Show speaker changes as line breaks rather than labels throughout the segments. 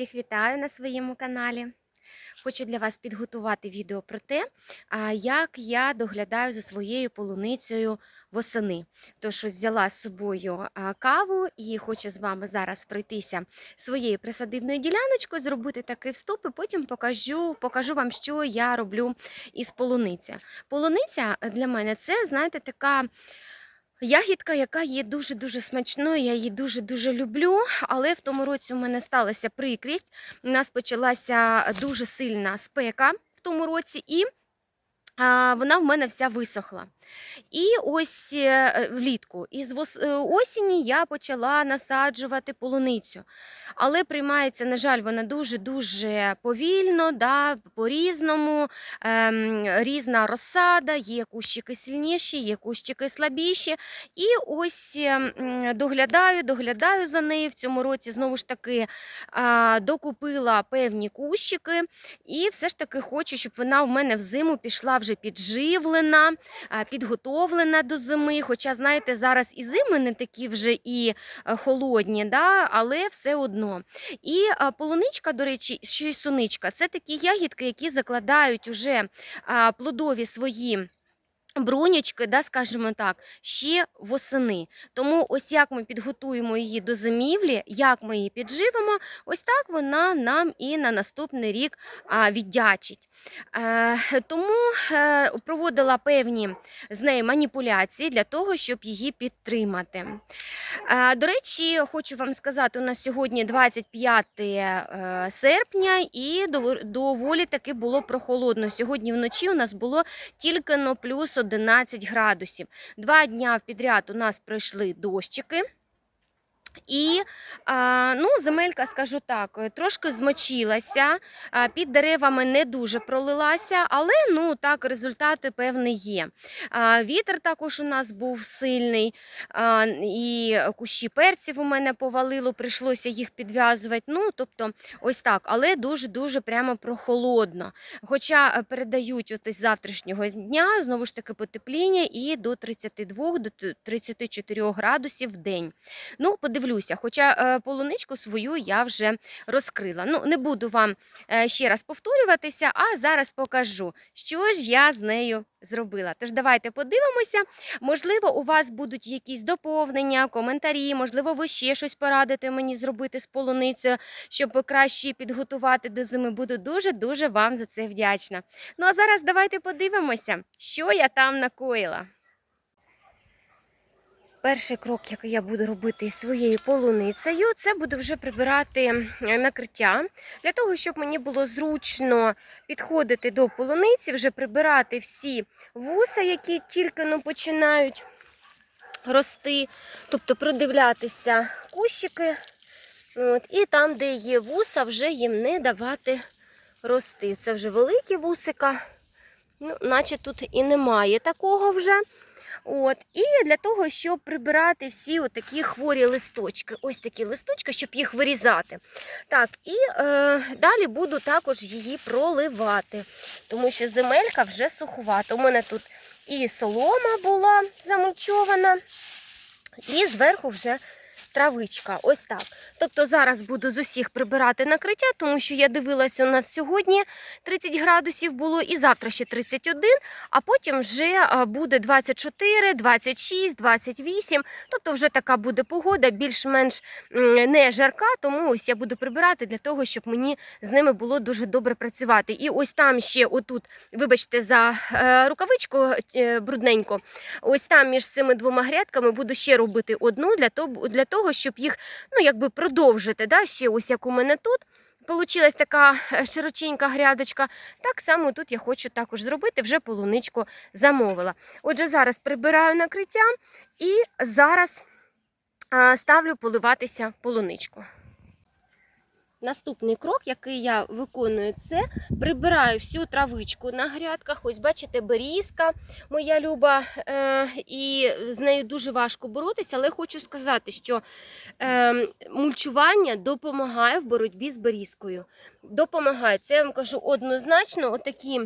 Всіх вітаю на своєму каналі. Хочу для вас підготувати відео про те, як я доглядаю за своєю полуницею восени. Тож взяла з собою каву і хочу з вами зараз пройтися своєю присадибною діляночкою, зробити такий вступ, і потім покажу, покажу вам, що я роблю із полуниця. Полуниця для мене це, знаєте, така. Ягідка, яка є дуже-дуже смачною, я її дуже-дуже люблю, але в тому році у мене сталася прикрість. У нас почалася дуже сильна спека в тому році, і вона в мене вся висохла. І ось е, влітку, із вос- е, осені я почала насаджувати полуницю. Але приймається, на жаль, вона дуже-дуже повільно, да, по-різному, ем, різна розсада, є кущики сильніші, є кущики слабіші. І ось ем, доглядаю, доглядаю за нею. В цьому році знову ж таки а, докупила певні кущики, і все ж таки хочу, щоб вона в мене взиму пішла вже підживлена, підготовлена до зими. Хоча, знаєте, зараз і зими не такі вже і е, холодні, да, але все одно. І полуничка, до речі, що й суничка, це такі ягідки, які закладають уже плодові свої. Бруньочки, да, скажімо так, ще восени. Тому ось як ми підготуємо її до зимівлі, як ми її підживемо, ось так вона нам і на наступний рік віддячить. Е, тому е, проводила певні з нею маніпуляції для того, щоб її підтримати. Е, до речі, хочу вам сказати, у нас сьогодні 25 е, серпня і доволі таки було прохолодно. Сьогодні вночі у нас було тільки но плюс 11 градусів. Два дня підряд у нас пройшли дощики. І ну, земелька, скажу так, е, трошки змочилася, під деревами не дуже пролилася, але ну так результати певні є. Вітер також у нас був сильний, і кущі перців у мене повалило, прийшлося їх підв'язувати. Ну, тобто, ось так, але дуже-дуже прямо прохолодно. Хоча е, передають от із завтрашнього дня знову ж таки потепління і до 32 до 34 градусів в день. Ну, подивлюся, хоча е, полуничку свою я вже розкрила. Ну, не буду вам е, ще раз повторюватися, а зараз покажу, що ж я з нею зробила. Тож давайте подивимося. Можливо, у вас будуть якісь доповнення, коментарі, можливо, ви ще щось порадите мені зробити з полуницею, щоб краще підготувати до зими. Буду дуже-дуже вам за це вдячна. Ну а зараз давайте подивимося, що я там накоїла. Перший крок, який я буду робити із своєю полуницею, це буду вже прибирати накриття для того, щоб мені було зручно підходити до полуниці, вже прибирати всі вуса, які тільки ну, починають рости, тобто продивлятися кущики. От, і там, де є вуса, вже їм не давати рости. Це вже великі вусика, ну, наче тут і немає такого вже. От, і для того, щоб прибирати всі такі хворі листочки. Ось такі листочки, щоб їх вирізати. Так, і е, далі буду також її проливати, тому що земелька вже сухувата. У мене тут і солома була замульчована, і зверху вже травичка. Ось так. Тобто зараз буду з усіх прибирати накриття, тому що я дивилася, у нас сьогодні 30 градусів було і завтра ще 31, а потім вже буде 24, 26, 28. Тобто вже така буде погода, більш-менш не жарка, тому ось я буду прибирати для того, щоб мені з ними було дуже добре працювати. І ось там ще, отут, вибачте, за е, рукавичку е, брудненько, ось там між цими двома грядками буду ще робити одну для того, того щоб їх ну, якби продовжити. Да? Ще ось як у мене тут. Получилась така е, широченька грядочка. Так само тут я хочу також зробити, вже полуничку замовила. Отже, зараз прибираю накриття і зараз ставлю поливатися полуничку. Наступний крок, який я виконую, це прибираю всю травичку на грядках. Ось бачите, берізка моя люба, е, і з нею дуже важко боротися, але хочу сказати, що е, мульчування допомагає в боротьбі з берізкою. Допомагає. Це я вам кажу однозначно, отакі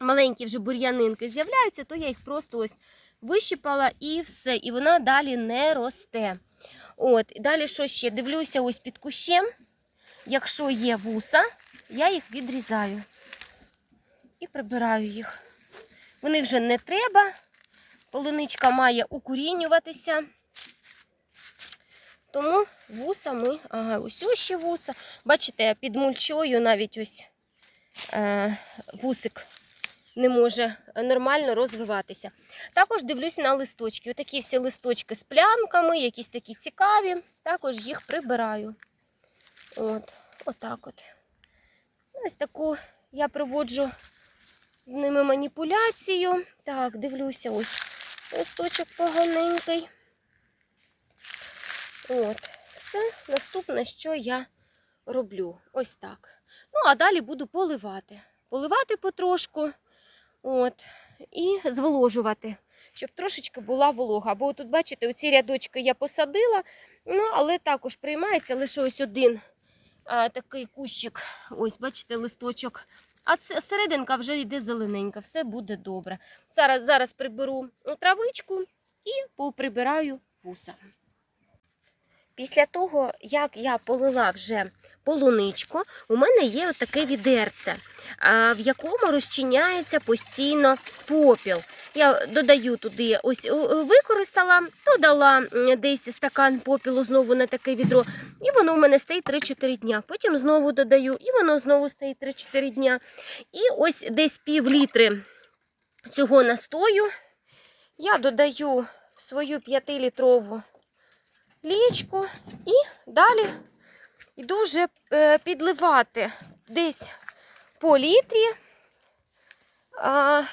маленькі вже бур'янинки з'являються, то я їх просто ось вищипала і все. І вона далі не росте. От, далі що ще? Дивлюся ось під кущем. Якщо є вуса, я їх відрізаю і прибираю їх. Вони вже не треба. Полуничка має укорінюватися. Тому вуса ми, ага, ось ось ще вуса. Бачите, під мульчою навіть ось е, вусик не може нормально розвиватися. Також дивлюсь на листочки. Отакі всі листочки з плямками, якісь такі цікаві. Також їх прибираю. От, отак от. Ось таку я проводжу з ними маніпуляцію. Так, дивлюся, ось листочок поганенький. От, це наступне, що я роблю. Ось так. Ну, а далі буду поливати. Поливати потрошку. От, і зволожувати, щоб трошечки була волога. Бо тут, бачите, оці рядочки я посадила, ну, але також приймається лише ось один такий кущик. Ось, бачите, листочок. А це серединка вже йде зелененька, все буде добре. Зараз, зараз приберу травичку і поприбираю вуса. Після того, як я полила вже полуничку, у мене є отаке відерце, в якому розчиняється постійно попіл. Я додаю туди, ось використала, додала десь стакан попілу знову на таке відро, і воно у мене стоїть 3-4 дня. Потім знову додаю, і воно знову стоїть 3-4 дня. І ось десь пів літри цього настою я додаю в свою 5-літрову лічку і далі йду вже е, підливати десь по літрі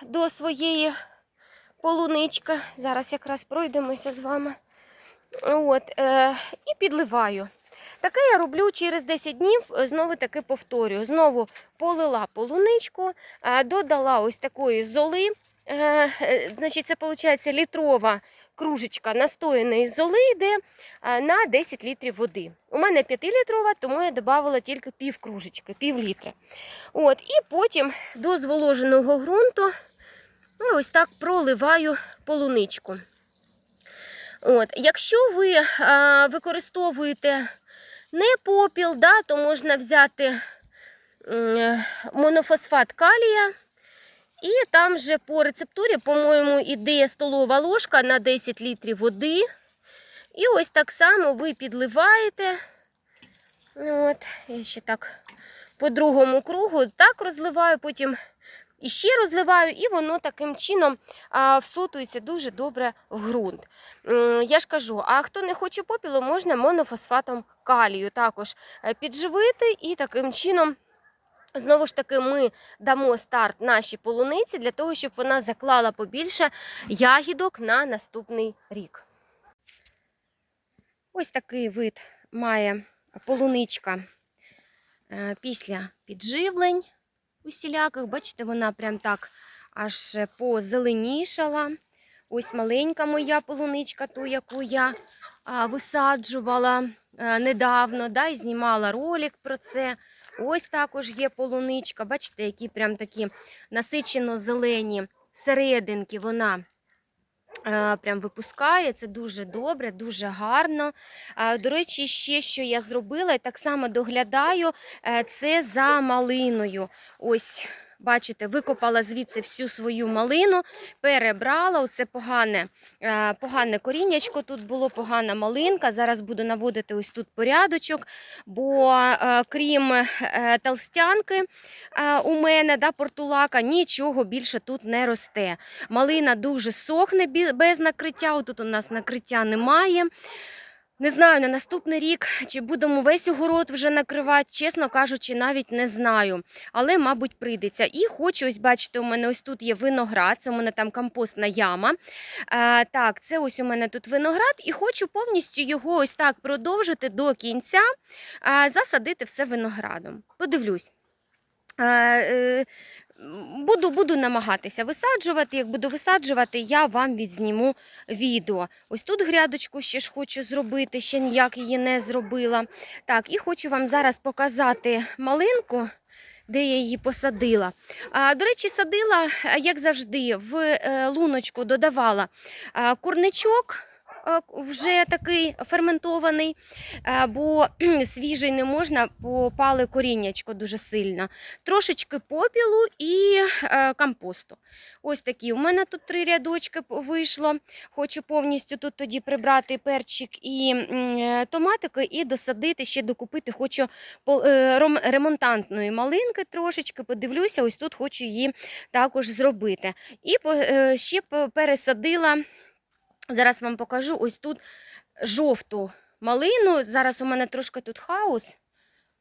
до своєї полунички. Зараз якраз пройдемося з вами. От, е, і підливаю. Таке я роблю через 10 днів, е, знову таки повторюю. Знову полила полуничку, е, додала ось такої золи. Е, значить, це виходить літрова кружечка настояної золи йде на 10 літрів води. У мене 5-літрова, тому я додавала тільки пів кружечки, пів літра. От, і потім до зволоженого ґрунту ну, ось так проливаю полуничку. От, якщо ви а, використовуєте не попіл, да, то можна взяти монофосфат калія. І там вже по рецептурі, по-моєму, іде столова ложка на 10 літрів води. І ось так само ви підливаєте. От, я ще так по другому кругу так розливаю, потім іще розливаю, і воно таким чином всотується дуже добре в ґрунт. Я ж кажу, а хто не хоче попілу, можна монофосфатом калію також е, підживити і таким чином. Знову ж таки, ми дамо старт нашій полуниці для того, щоб вона заклала побільше ягідок на наступний рік. Ось такий вид має полуничка е, після підживлень усіляких. Бачите, вона прям так аж позеленішала. Ось маленька моя полуничка, ту, яку я висаджувала е, недавно, да, і знімала ролик про це. Ось також є полуничка. Бачите, які прям такі насичено зелені серединки вона прям випускає. Це дуже добре, дуже гарно. До речі, ще що я зробила, і так само доглядаю, е, це за малиною. Ось. Бачите, викопала звідси всю свою малину, перебрала. Оце погане, е, погане коріннячко. Тут було погана малинка. Зараз буду наводити ось тут порядочок, бо е, крім е, толстянки у мене, да, портулака, нічого більше тут не росте. Малина дуже сохне без накриття. Тут у нас накриття немає. Не знаю, на наступний рік чи будемо весь огород вже накривати, чесно кажучи, навіть не знаю. Але, мабуть, прийдеться. І хочу, ось бачите, у мене ось тут є виноград, це у мене там компостна яма. А, так, це ось у мене тут виноград, і хочу повністю його ось так продовжити до кінця, а, засадити все виноградом. Подивлюсь. Е, Буду, буду намагатися висаджувати. Як буду висаджувати, я вам відзніму відео. Ось тут грядочку ще ж хочу зробити, ще ніяк її не зробила. Так, і хочу вам зараз показати малинку, де я її посадила. А, до речі, садила, е, як завжди, в е, луночку додавала а, курничок. Е, вже такий ферментований, е, бо свіжий не можна, попали коріннячко дуже сильно. Трошечки попілу і е, компосту. Ось такі. У мене тут три рядочки вийшло. Хочу повністю тут тоді прибрати перчик і томатики і досадити, ще докупити. Хочу ремонтантної малинки трошечки. Подивлюся, ось тут хочу її також зробити. І ще пересадила. Зараз вам покажу ось тут жовту малину. Зараз у мене трошки тут хаос.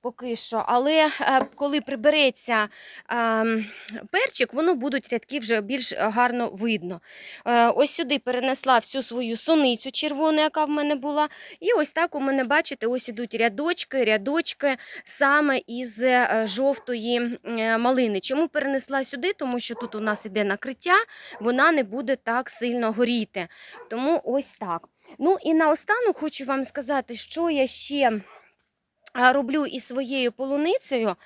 Поки що, але е, коли прибереться ем, перчик, воно будуть рядки вже більш гарно видно. Е, ось сюди перенесла всю свою суницю червону, яка в мене була. І ось так у мене, бачите, ось ідуть рядочки, рядочки саме із е, жовтої малини. Чому перенесла сюди? Тому що тут у нас іде накриття, вона не буде так сильно горіти. Тому ось так. Ну і наостанок хочу вам сказати, що я ще роблю із своєю полуницею.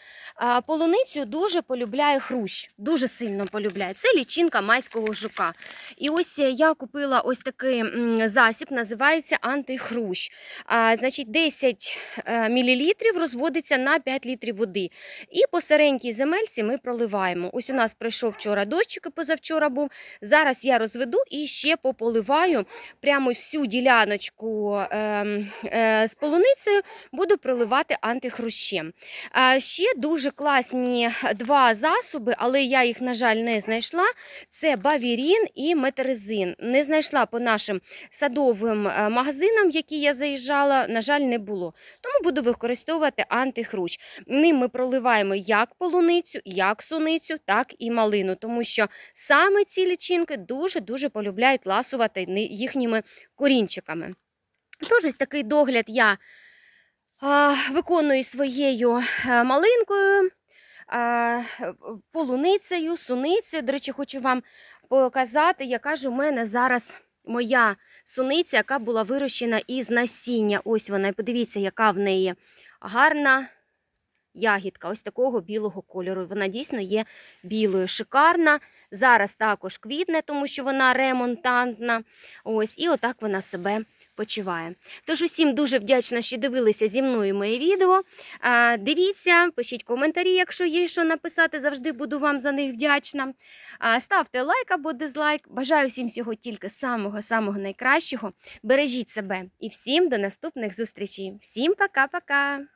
Полуницю дуже полюбляє хрущ, дуже сильно полюбляє. Це лічинка майського жука. І ось е, я купила ось такий засіб, називається антихрущ. Значить, 10 мл розводиться на 5 літрів води. І по серенькій земельці ми проливаємо. Ось у нас пройшов вчора дощик, і позавчора був. Зараз я розведу і ще пополиваю прямо всю діляночку ем, е, з полуницею буду проливати антихрущем. Ще дуже класні два засоби, але я їх, на жаль, не знайшла. Це бавірін і метерезин. Не знайшла по нашим садовим е, магазинам, які я заїжджала, на жаль, не було. Тому буду використовувати антихрущ. Ним ми проливаємо як полуницю, як суницю, так і малину, тому що саме ці лічинки дуже-дуже полюбляють ласувати їхніми корінчиками. Тож ось такий догляд я виконую своєю е, малинкою, полуницею, суницею. До речі, хочу вам показати, яка ж у мене зараз моя суниця, яка була вирощена із насіння. Ось вона, подивіться, яка в неї гарна ягідка, ось такого білого кольору. Вона дійсно є білою, шикарна. Зараз також квітне, тому що вона ремонтантна. Ось, і отак вона себе почуває. Тож усім дуже вдячна, що дивилися зі мною моє відео. Дивіться, пишіть коментарі, якщо є що написати, завжди буду вам за них вдячна. Ставте лайк або дизлайк. Бажаю всім всього тільки самого-самого найкращого. Бережіть себе і всім до наступних зустрічей. Всім пока-пока!